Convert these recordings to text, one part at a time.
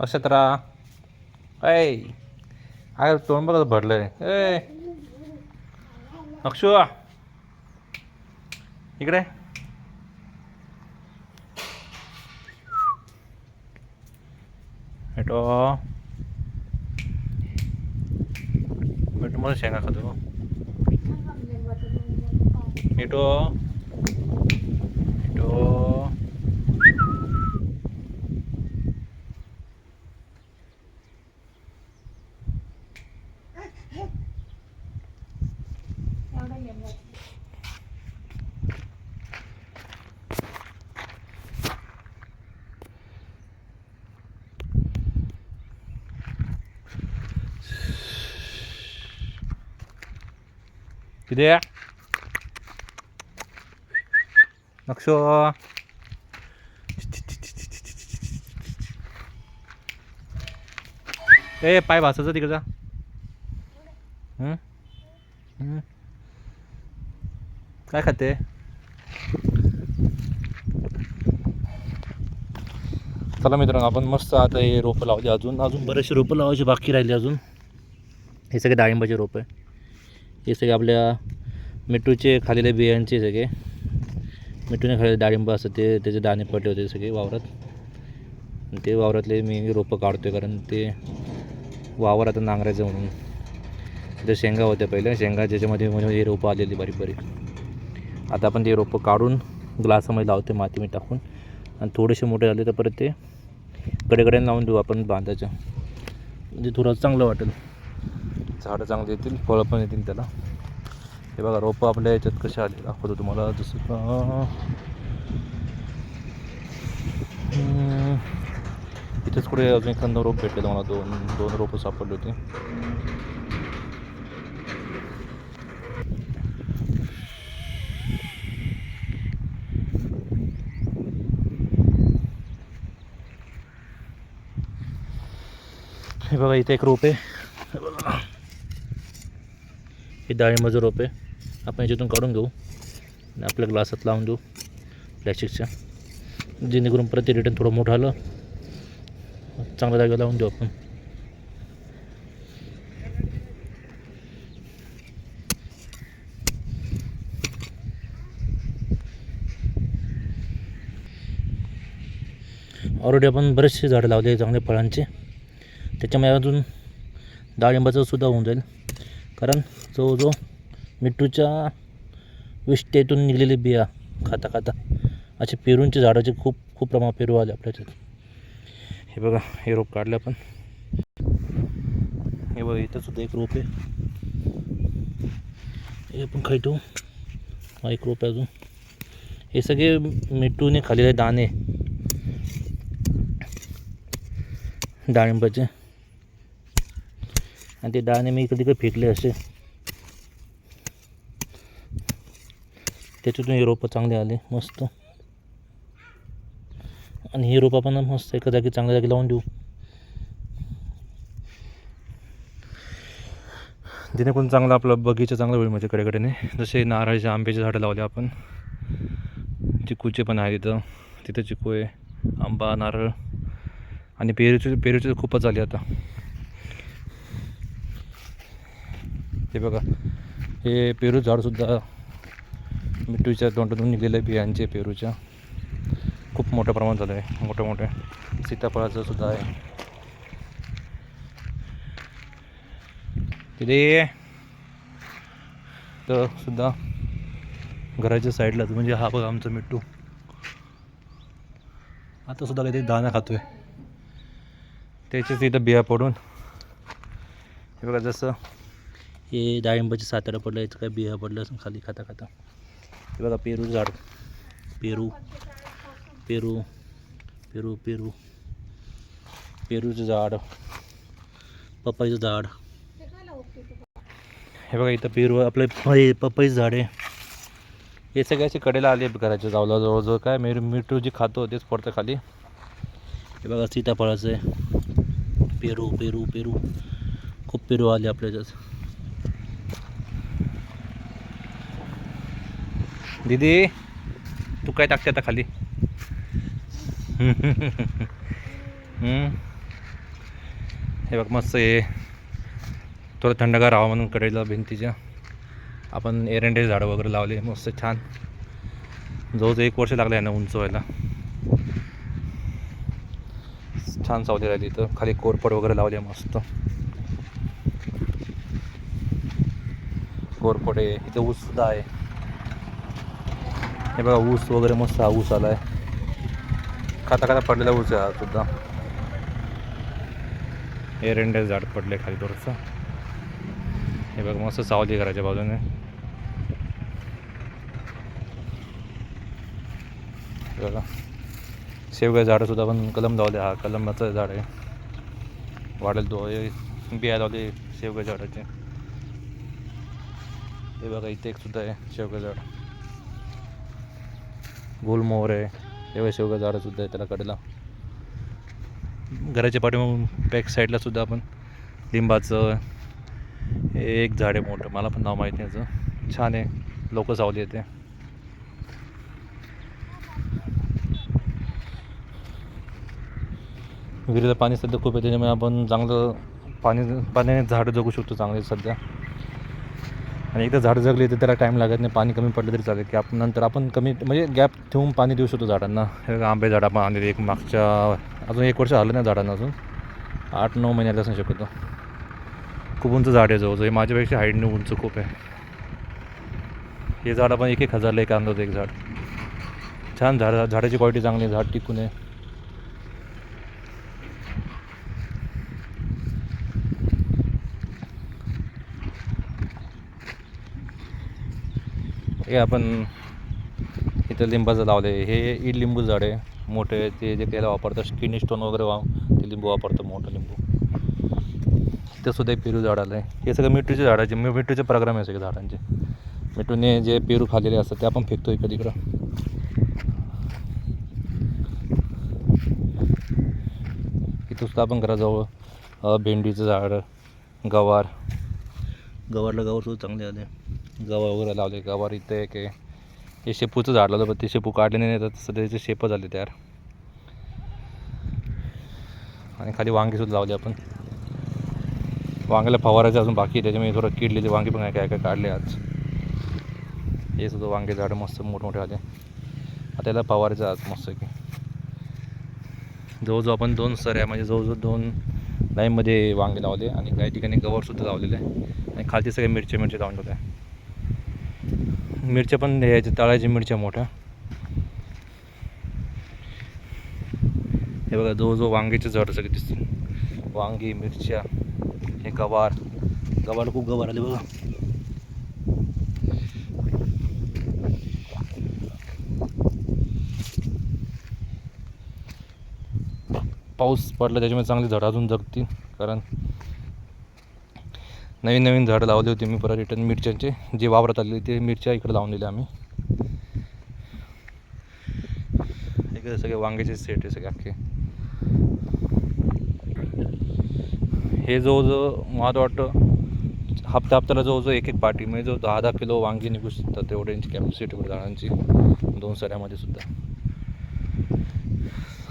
अक्षत राहा ऐ अरे तोंड बघा भरलंय ए अक्षू इकडे भेटो भेटो मला शेंगा खातो भेटो किती आहे नक्षो ए पाय भासायचं तिकडचा काय खाते चला मित्रांनो आपण मस्त आता हे रोपं लावली अजून. अजून बरेचसे रोपं लावायचे बाकी राहिले अजून. हे सगळे डाळिंबाचे रोपं आहे. हे सगळे आपल्या मिठूचे खालेले बियांचे सगळे. मिठूने खाल्लेले डाळिंब असतात ते त्याचे दाणे पडले होते सगळे वावरात. ते वावरातले मी रोपं काढतो आहे कारण ते वावर आता नांगरायचं म्हणून. ते शेंगा होत्या पहिल्या. शेंगा ज्याच्यामध्ये म्हणजे हे रोपं आलेली बारीक बारीक. आता आपण ते रोपं काढून ग्लासामध्ये लावते माती मी टाकून. आणि थोडेसे मोठे झाले तर परत ते कडेकड्याने लावून देऊ आपण बांधायचं. म्हणजे थोडं चांगलं वाटेल. झाडं चांगली येतील फळं पण येतील त्याला. हे बघा रोपं आपल्या याच्यात कसे आले? दाखवतो तुम्हाला. जसं का इथेच कुठे अजून एखादं रोप भेटले मला. दोन दोन रोपं सापडले होते. बघा इथे एक रोप. आहे हे डाळिंबाचं रोप. आहे आपण याच्यातून काढून घेऊ. आणि आपल्या ग्लासात लावून देऊ प्लॅस्टिकच्या. जेणेकरून परत ते रिटर्न थोडं मोठं आलं. चांगल्या जागेवर लावून देऊ आपण. ऑलरेडी आपण बरेचसे झाडं लावले चांगले फळांचे. त्याच्यामुळे अजून डाळिंबाचं सुद्धा होऊन जाईल. कारण जो जो मिठूच्या विष्टेतून निघलेली बिया खाता खाता असे पेरूंचे झाडाचे खूप खूप प्रमाण पेरू आले आपल्या हे बघा हे रोप काढले आपण. हे बघा इथं सुद्धा एक रोप आहे. हे आपण खाई ठेवू हा एक रोप आहे अजून. हे सगळे मिठूने खाल्लेले दाणे. डाळिंबाचे. आणि ते दाणे मी इकडे तिकडे फेकले असे. त्याच्यातून हे रोपं चांगले आले मस्त. आणि ही रोपं आपण मस्त एका जागी चांगल्या जागी लावून देऊ. जेणेकरून चांगला आपला बगीचा चांगला होईल म्हणजे कडेकडेने. जसे नारळाचे आंब्याचे झाडं लावले आपण. चिकूचे पण आहे तिथं तिथं चिकू आहे आंबा नारळ. आणि पेरूचे पेरूचे तर खूपच झाले आता. हे बघा. हे पेरू झाडसुद्धा मिठूच्या तोंडातून निघलेल्या बियांचे पेरूच्या. खूप मोठ्या प्रमाणात झालं आहे मोठ्या मोठ्या सीताफळाचं सुद्धा आहे. तिथे तर सुद्धा घराच्या साईडलाच म्हणजे हा बघा आमचा मिठू आता सुद्धा काहीतरी दाणा खातोय. त्याच्याच इथं बिया पडून. हे बघा जसं हे डाळिंबाची सातारा पडलं याचं काय बिया पडलं असं खाली खाता खाता. हे बघा पेरू झाड. पेरू. पेरू. पेरू पेरू. पेरूचं झाड. पपईचं झाड. हे बघा इथं पेरू आपलं हे पपईचं झाड आहे. हे सगळ्याचे कडेला आले घराच्या जावला जवळजवळ. काय मेरू मिठू जे खातो तेच पडतं खाली. हे बघा सीताफळाचं आहे. पेरू पेरू पेरू. खूप पेरू आले आपल्या दीदी तू काय टाकते आता खाली? हे बघ मस्त हे. थोडं थंडगार हवा म्हणून कडेला भिंतीच्या. आपण एरंडे झाडं वगैरे लावले मस्त छान. जवळजवळ एक वर्ष लागलं आहे ना उंच व्हायला. छान सावली राहिली इथं. खाली कोरपड वगैरे लावले मस्त. कोरपड आहे. इथं ऊस सुद्धा आहे. हे बघा ऊस वगैरे मस्त हा ऊस आला आहे खाता खाता पडलेला ऊस आहे हा सुद्धा. एरंडे झाड पडले खाली थोडंसं. हे बघ मस्त सावली घराच्या बाजूने. बघा. शेवग्या झाडं सुद्धा पण कलम लावले हा कलमाचं झाड आहे. वाढेल तो बिया लावले शेवग्या झाडाचे. हे बघा इथे एक सुद्धा आहे शेवग्या झाड. गोलमोहर आहे हे बघा शेवगा आहे त्याला कडेला. घराच्या पाठीमागून बॅक साईडलासुद्धा आपण लिंबाचं हे एक झाड आहे मोठं. मला पण नाव माहीत नाही याचं छान आहे. लोक सावली येते. विहिरीला पाणी सध्या खूप आहे त्याच्यामुळे आपण चांगलं पाणी पाण्याने झाडं जगू शकतो चांगले सध्या. आणि एकदा झाडं जगली तर त्याला टाईम लागत नाही पाणी कमी पडलं तरी चालेल. की आपण नंतर आपण कमी म्हणजे गॅप ठेवून पाणी देऊ शकतो झाडांना. आंबे झाड आपण आणलेले एक मागच्या अजून एक वर्ष झालं नाही झाडांना अजून. आठ नऊ महिन्याला असू शकतो खूप उंच झाड आहे जवळजवळ. हे माझ्यापेक्षा हाईटने उंच खूप आहे. हे झाड आपण एक एक हजारला एक आणलं होतं एक झाड. छान झाड झाडाची क्वालिटी चांगली आहे झाड टिकून आहे. हे आपण इथं लिंबाचं लावले. हे ई लिंबू झाड. आहे मोठे ते जे त्याला वापरतात किडनी स्टोन वगैरे वा ते लिंबू वापरतं मोठं लिंबू. ते सुद्धा एक पेरू झाड आलं आहे हे सगळं मिठूचे झाडाचे मी मिठूचे प्रोग्राम आहे सगळे झाडांचे. मिठूने जे पेरू खाल्लेले असतात ते आपण फेकतो इकडे तिकडं इथं सुद्धा आपण घराजवळ भेंडीचं झाड गवार गवारला गवार सुद्धा चांगले आले गवा वगैरे लावले गवार इथं एक आहे. हे शेपूचं झाड लावलं पण ते शेपू काढले नाही तर सध्याचे त्याचे झाले तयार. आणि खाली वांगेसुद्धा सुद्धा आपण. वांग्याला फवारायचं अजून बाकी त्याच्यामुळे थोडं किडलेले वांगे पण काय काय काढले आज. हे सुद्धा वांगे झाडं मस्त मोठमोठे आले आता याला फवारायचं आज मस्त की जवळजवळ आपण दोन सऱ्या म्हणजे जवळजवळ दोन लाईनमध्ये वांगे लावले आणि काही ठिकाणी गवारसुद्धा लावलेलं. आहे आणि खालती सगळे मिरच्या मिरच्या लावून ठेवल्या मिरच्या पण द्यायच्या तळायच्या मिरच्या मोठ्या. हे बघा जवळजवळ वांग्याचे झाड सगळे दिसतील. वांगी मिरच्या हे गवार. गवार खूप गवार आले बघा. पाऊस पडला त्याच्यामुळे चांगली झाडं अजून जगतील कारण नवीन नवीन झाडं लावली होती मी परत रिटर्न मिरच्यांचे. जे वावरात आलेले ते मिरच्या इकडे लावून दिल्या आम्ही. इकडे सगळे वांग्याचे सेट आहे सगळे अख्खे. हे जो जो मला वाटतं हप्ता हप्त्याला जवळजवळ एक एक पाटी. म्हणजे जो दहा दहा किलो वांगी निघू शकतात तेवढ्यांची कॅपॅसिटी होती झाडांची. दोन सऱ्यामध्ये सुद्धा.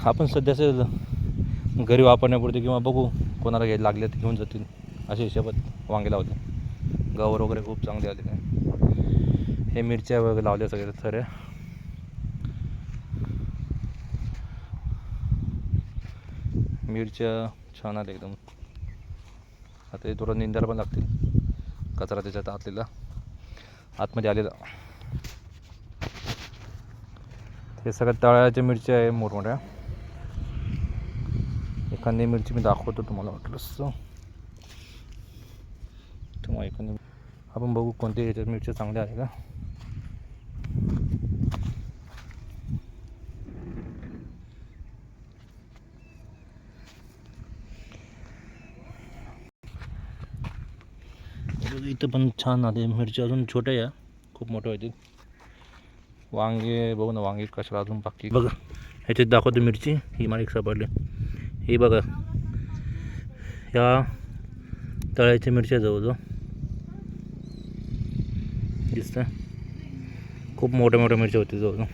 आपण सध्याचं घरी वापरण्यापुरते किंवा बघू कोणाला घ्यायला लागले तर घेऊन जातील. अशा हिशोबात वांगे लावले. गवर वगैरे खूप चांगले आले हे मिरच्या वगैरे लावल्या सगळ्या सऱ्या मिरच्या छान आल्या एकदम. आता हे थोडं निंदायला पण लागतील. कचरा त्याच्यात आतलेला. आतमध्ये आलेला. हे सगळ्या तळ्याच्या मिरच्या आहे मोठमोठ्या एखादी मिरची मी दाखवतो तुम्हाला वाटलंच तुम्हाला आपण बघू कोणत्या याच्यात मिरच्या चांगल्या आहे का? इथं पण छान आले मिरच्या अजून छोट्या या खूप मोठ्या होतील वांगे बघू ना वांगे कशाला अजून बाकी. बघा ह्याच्यात दाखवतो मिरची. ही मला एक सापडली. ही बघा ह्या तळ्याच्या मिरच्या जवळजवळ. दिसतं खूप मोटे मोठ्या मिरच्या होती जवळ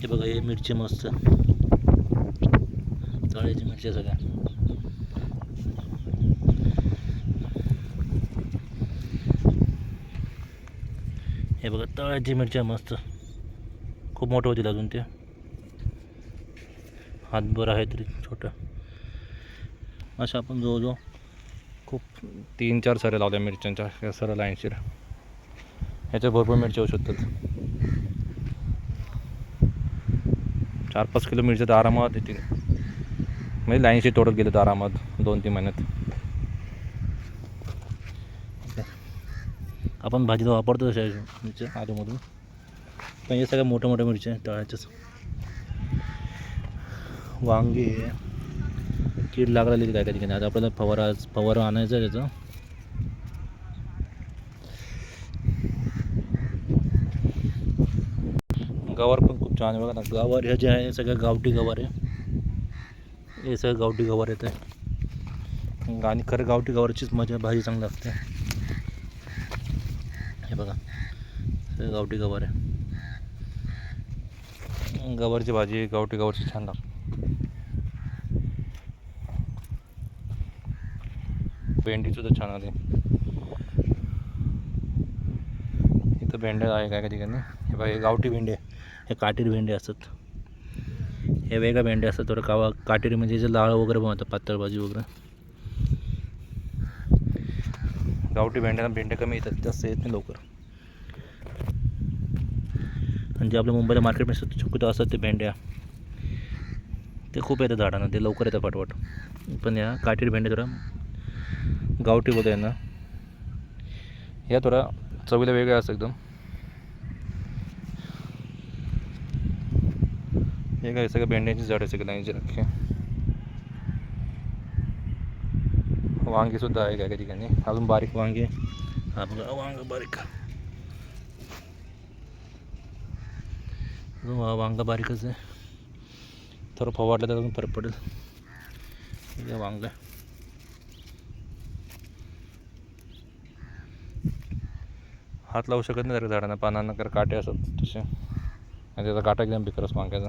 हे बघा हे मिरची मस्त तळ्याची मिरच्या सगळ्या. हे बघा, तळ्याची मस्त. खूप मोठं होतील अजून ते. हातभर आहे तरी छोटं. अशा आपण जवळजवळ खूप तीन चार सऱ्या लावल्या मिरच्यांच्या या सरळ लाईनशीर ह्याच्या भरपूर मिरच्या होऊ शकतात. चार पाच किलो मिरच्या तर आरामात येतील. म्हणजे लाईनशी तोडत गेले तर आरामात दोन तीन महिन्यात. आपण भाजीला वापरतो तशा मिरच्या आलूमधून. पण हे सगळ्या मोठ्या मोठ्या मिरच्या आहेत तळ्याच्याच. वांगे. कीड लागलेली काय काय ठिकाणी आता आपल्याला फवारा फवारा आणायचा आहे त्याचं. गवार पण खूप छान आहे बघा ना. गवार ह्या जे आहे हे सगळं गावठी गवार आहे. हे सगळं गावठी गवार येत आहे. आणि खरं गावठी गवारचीच मजा भाजी चांगली लागते. हे बघा. सगळं गावठी गवार आहे. गवारची भाजी गावठी गवारची छान लागते. भेंडी सुद्धा छान आली. इथं भेंड्या आहे काय काय ठिकाणी हे बघा हे गावठी भेंडे हे काटेरी भेंडे असतात. हे वेगळ्या भेंडे असतात थोडं कावा काटेरी म्हणजे जे लाळ वगैरे बनवतात पातळ भाजी वगैरे. गावठी भेंड्यांना भेंडे कमी येतात जास्त येत नाही लवकर. आणि जे आपल्या मुंबईला मार्केटमध्ये चुकत असतात ते भेंड्या. ते खूप येतात झाडांना ते लवकर येतात पाठवाट पण या काटेरी भेंड्या थोडं गावठी बोलता ना. या थोडा चवीला वेगळ्या असतं एकदम. हे काय सगळं भेंड्यांची झाड आहे सगळं लाईनची नक्की वांगी सुद्धा आहे काय काही ठिकाणी. अजून बारीक वांगे. आपलं वांग बारीक. अजून वांगा बारीकच आहे. थोडं फवारलं तर अजून फरक पडेल. हे वांग हात लावू शकत नाही त्या झाडांना पानांना कारण काटे असतात तसे. आणि त्याचा काटा एकदम बिकरस वांग्याचा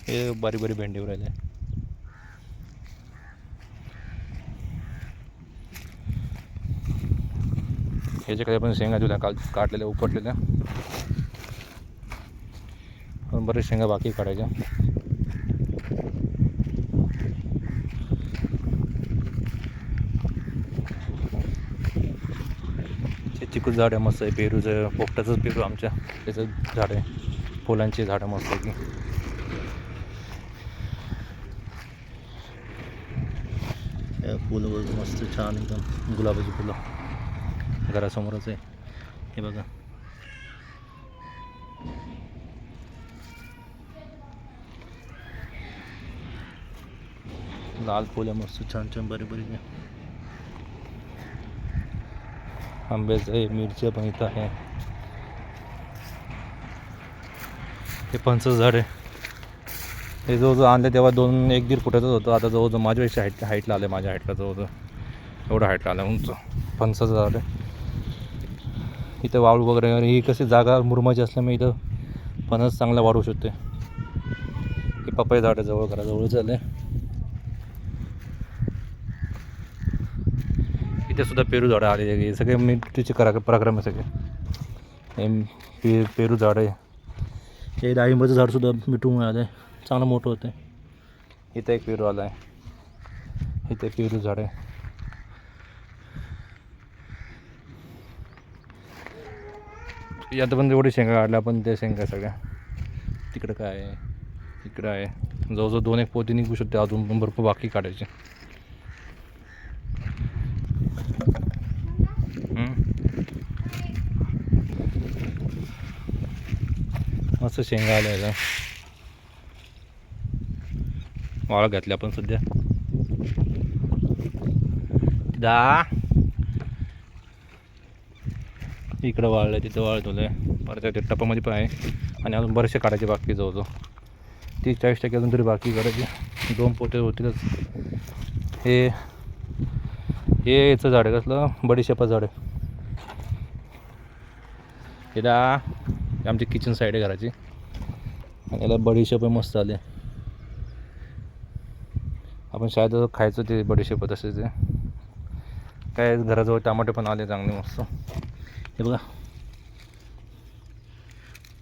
हे बारी बारी भेंडी राहिले ह्याच्याकडे आपण शेंगा दिल्या काल काढलेल्या उपटलेल्या बरेच शेंगा बाकी काढायच्या ते चिकू झाड आहे मस्त आहे पेरूचं पोपटाचंच पेरू आमच्या त्याचं झाड आहे फुलांची झाडं मस्त आहे की। फुलं बघ मस्त छान एकदम। गुलाबाची फुलं। घरासमोरच आहे हे बघा। लाल फुलं मस्त छान छान बरे बरे आंब्याचं आहे मिरच्या पण इथं आहे. हे पंचच झाड आहे. हे जवळजवळ आणले तेव्हा दोन एक दीड फुटाचंच होतं. आता जवळजवळ माझ्यापेक्षा हाईट हाईटला आलं माझ्या हाईटला जवळजवळ. एवढं हाईटला आलं उंच. फणसाचं झाड आहे. इथं वाळू वगैरे ही कशी जागा मुरमाची असल्यामुळे इथं फणस चांगला वाढू शकते हे पपई झाड आहे जवळ घराजवळ झालं आहे इथे सुद्धा पेरू झाडं आले हे सगळे मिरचीचे करा पराक्रम आहे सगळे. हे पे पेरू झाड आहे. हे डाळिंबाचं झाडसुद्धा मिठू मिळालं आहे चांगलं मोठं होतं आहे इथं एक पेरू आला आहे इथे पेरू झाड आहे. यात पण जेवढे शेंगा काढल्या पण त्या शेंगा सगळ्या. तिकडं काय आहे? इकडं आहे. जवळजवळ दोन एक पोती निघू शकते अजून पण भरपूर बाकी काढायचे. मस्त शेंगा आल्या याला वाळ घातली आपण सध्या. दा. इकडं वाळलं तिथं वाळतोलं आहे परत त्या टपामध्ये पण आहे. आणि अजून बरेचसे काढायचे बाकी जवळजवळ. तीस चाळीस टक्के अजून तरी बाकी करायचे. दोन पोते होतीलच. हे हे याचं झाड आहे कसलं? बडीशेपा झाड आहे. हे दा आमची किचन साईड आहे घराची. आणि याला बडीशेप मस्त आले. आपण शाळेत खायचं ते बडीशेप तसे ते. काय घराजवळ टमाटे पण आले चांगले मस्त. हे बघा.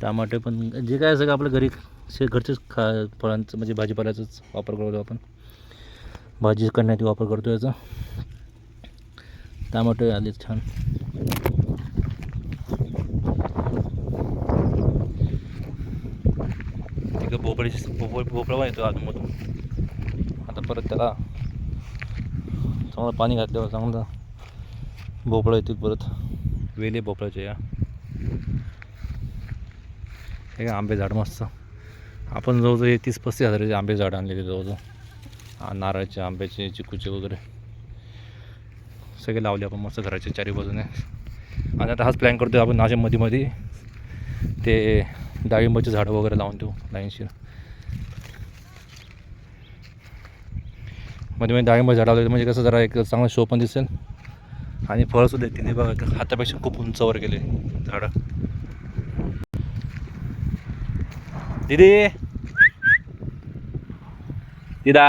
टमाटे पण जे काय सगळं आपल्या घरी शे घरचेच खा फळांचं म्हणजे भाजीपाल्याचाच वापर करतो आपण. भाजी करण्यासाठी वापर करतो याचा. टमाटे आले छान. तिकडं भोपळीची भोपळ भोपळा पण येतो आतमधून. आता परत त्याला चांगलं पाणी घातल्यावर चांगलं भोपळा येतील परत. वेली भोपळ्याच्या या. हे आंबे झाड मस्त. आपण जवळजवळ हे तीस पस्तीस हजाराचे आंबे झाड आणलेले जवळजवळ. नारळाचे आंब्याचे चिकूचे वगैरे. सगळे लावले आपण मस्त घराच्या चारी बाजूने आणि आता हाच प्लॅन करतो आपण नाशा मध्ये मध्ये ते डाळिंबाची झाडं वगैरे लावून देऊ लाईनशीरमध्ये मध्ये डाळिंब झाडं लावले म्हणजे कसं जरा एक चांगला शो पण दिसेल. आणि फळंसुद्धा येतील बघा हातापेक्षा खूप उंचावर गेले झाडं. दिदी! दिदा!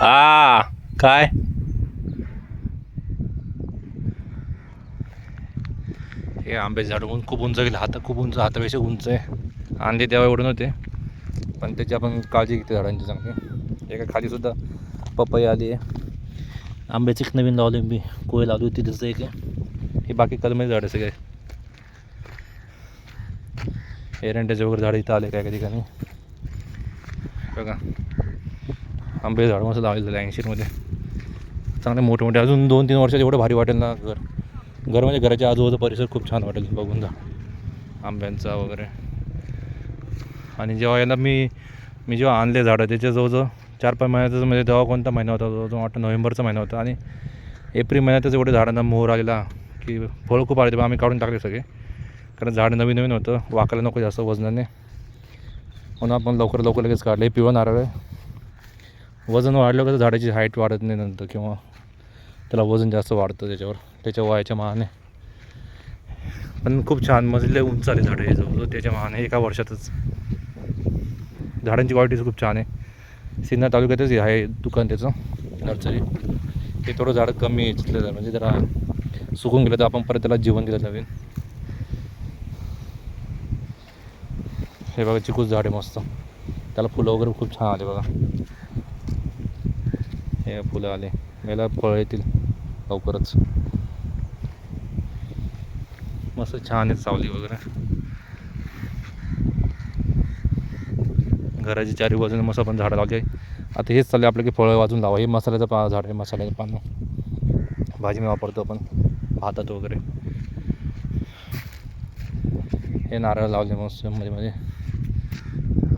आ काय? हे आंबे झाड खूप उंच गेले. हात खूप उंच हातापेक्षा उंच आहे. आणले तेव्हा एवढे नव्हते पण त्याची आपण काळजी घेते झाडांची चांगली. एका खालीसुद्धा पपई आली आहे. आंब्याचे एक नवीन लावले मी. कोय लावली होती तिथं एक हे बाकी कलमेचे झाड आहे सगळे. एरंड्याचे वगैरे झाडं इथं आले काय काही ठिकाणी. बघा. आंबे झाड मस्त लावलेलं आहे ऐंशीमध्ये. चांगले मोठे मोठे अजून दोन तीन वर्षात एवढं भारी वाटेल ना घर. घर म्हणजे घराच्या आजूबाजू परिसर खूप छान वाटेल बघून जा. आंब्यांचा वगैरे. आणि जेव्हा याला मी मी जेव्हा आणले झाडं त्याच्या जवळजवळ चार पाच महिन्याचं म्हणजे तेव्हा कोणता महिना होता? जवळजवळ वाटतं नोव्हेंबरचा महिना होता. आणि एप्रिल महिन्यातच एवढे झाडांना मोहर आलेला की फळं खूप आले तेव्हा आम्ही काढून टाकले सगळे. कारण झाड नवीन नवीन होतं. वाकायला नको जास्त वजनाने. म्हणून आपण लवकर लवकर लगेच काढले. हे पिवळं नारळ आहे. वजन वाढलं कसं झाडाची हाईट वाढत नाही नंतर किंवा त्याला वजन जास्त वाढतं त्याच्यावर. त्याच्या वयाच्या महाने पण खूप छान मजले उंच आले झाडं हे जवळजवळ त्याच्या महाने एका वर्षातच. झाडांची क्वालिटीच खूप छान आहे. सिन्नर तालुक्यातच आहे दुकान त्याचं नर्सरी. ते थोडं झाडं कमी चितलेलं आहे म्हणजे जरा सुकून गेलं तर आपण परत त्याला जीवन दिलं नवीन हे बघा चिकूच झाड आहे मस्त. त्याला फुलं वगैरे खूप छान आले बघा. हे फुलं आले. याला फळं येतील लवकरच. मस्त छान आहेत सावली वगैरे. घराची चारी बाजूने मस्त आपण झाडं लावली आता हेच चालले आपलं की फळं वाजून लावा. हे मसाल्याचं पा झाड आहे मसाल्याचं पानं. भाजी मी वापरतो आपण भातात वगैरे. हे नारळ लावले मस्त मध्ये मध्ये.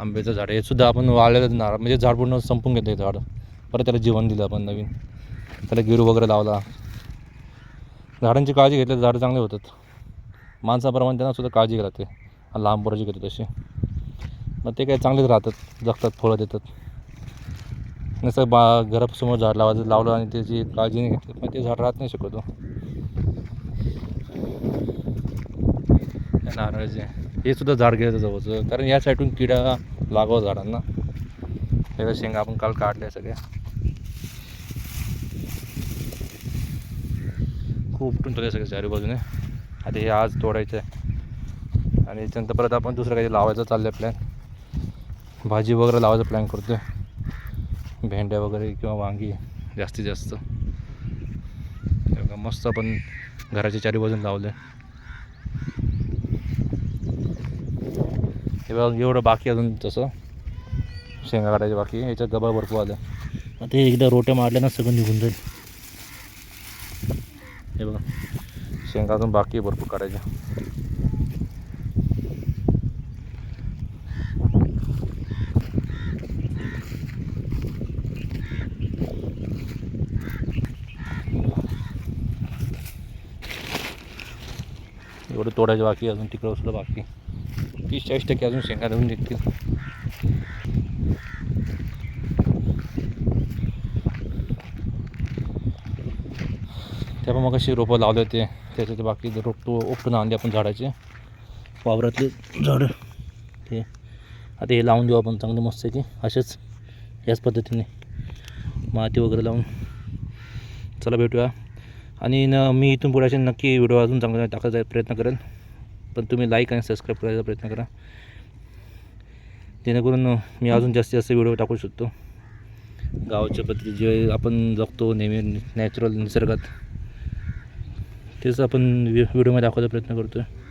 आंब्याचं झाड हे सुद्धा आपण वाळलेलं नारळ म्हणजे झाड पूर्ण संपून घेतं हे झाड. परत त्याला जीवन दिलं आपण नवीन. त्याला गिरू वगैरे लावला. झाडांची काळजी घेतली तर झाडं चांगले होतात. माणसाप्रमाणे त्यांना सुद्धा काळजी राहते. आणि लहान पोराची घेतो तशी. मग ते काय चांगलेच राहतात. जगतात फळं देतात. नसं बा घरासमोर झाड लावायचं लावलं आणि त्याची काळजी नाही घेतली मग ते झाड राहत नाही शकतो हो. नारळाचे. हे सुद्धा झाड घ्यायचं जवळचं. कारण या साईडून किडा लागावं झाडांना. त्याच्या शेंगा आपण काल काढल्या सगळ्या. खूप उपटून ठेवले सगळ्या चारी बाजूने. आता हे आज तोडायचं आहे आणि त्याच्यानंतर परत आपण दुसरं काही लावायचं चाललं आहे प्लॅन भाजी वगैरे लावायचा प्लॅन करतो आहे भेंड्या वगैरे किंवा वांगी जास्तीत जास्त. मस्त आपण घराच्या चारी बाजून लावले हे बघा एवढं बाकी अजून तसं. शेंगा काढायचे बाकी. याच्यात गबा भरपूर आलं आता एकदा रोट्या मारल्या ना सगळं निघून जाईल हे बघा शेंगा अजून बाकी आहे भरपूर काढायच्या. एवढं तोडायचं बाकी अजून तिकडं उचलं बाकी. तीस चाळीस टक्के अजून शेंगा देऊन निघतील त्या पण मग अशी रोपं लावले होते. त्याचे ते बाकी रोप उपटून आणले आपण झाडाचे. वावरातले झाडं. ते. आता हे लावून देऊ आपण. चांगले मस्त आहे की. असेच. याच पद्धतीने. माती वगैरे लावून. चला भेटूया. आणि न मी इथून पुढे असे नक्की व्हिडिओ अजून चांगला टाकायचा प्रयत्न करेन पण तुम्ही लाईक आणि सबस्क्राईब करायचा प्रयत्न करा. जेणेकरून मी अजून जास्तीत जास्त व्हिडिओ टाकू शकतो. गावाच्या पद्धती जे आपण जगतो नेहमी नॅचरल निसर्गात. तेच आपण व्हिडिओमध्ये दाखवायचा प्रयत्न करतो आहे